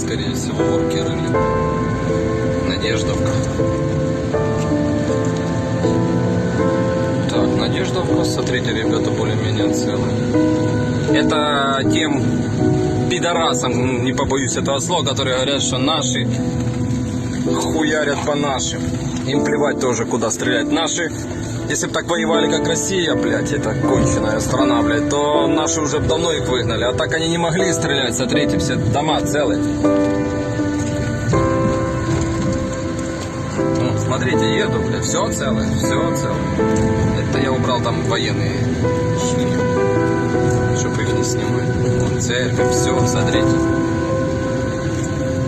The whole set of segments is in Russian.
скорее всего, орки рыли. Надеждовка. Так, Надеждовка, смотрите, ребята более-менее целые. Это тем пидорасам, не побоюсь этого слова, которые говорят, что наши хуярят по нашим. Им плевать тоже, куда стрелять. Наши, если бы так воевали, как Россия, блядь, это конченая страна, блядь, то наши уже давно их выгнали. А так они не могли стрелять, смотрите, все дома целые. Ну, смотрите, еду, блядь, все целое, все целое. Это я убрал там военные шли, чтобы их не снимать. Вон церковь, все, смотрите.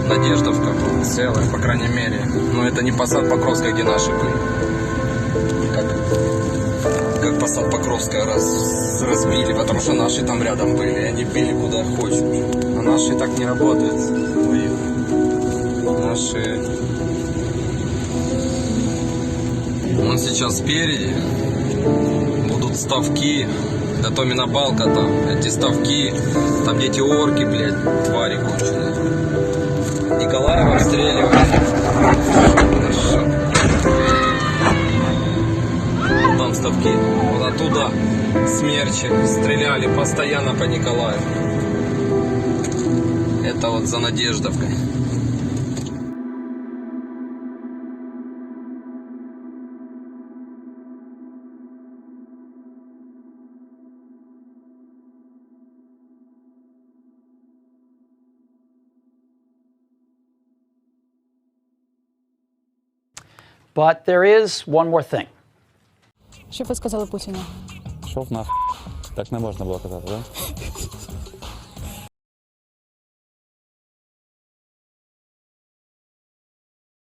Надеждовка была целая, по крайней мере. Но это не посад Покровская, где наши были. Как, посад Покровская раз, разбили, потому что наши там рядом были, и они били куда хочешь. А наши так не работают. Наши... Он сейчас спереди. Будут ставки. Да то балка там. Эти ставки. Там где эти орки, блядь, твари конченые. Николаева обстреливают. Там ставки. Вот оттуда смерчи стреляли постоянно по Николаеву. Это вот за Надеждовкой. But there is one more thing. Що б ви сказали Путіну? Шов нах. Так не можна було казати, так?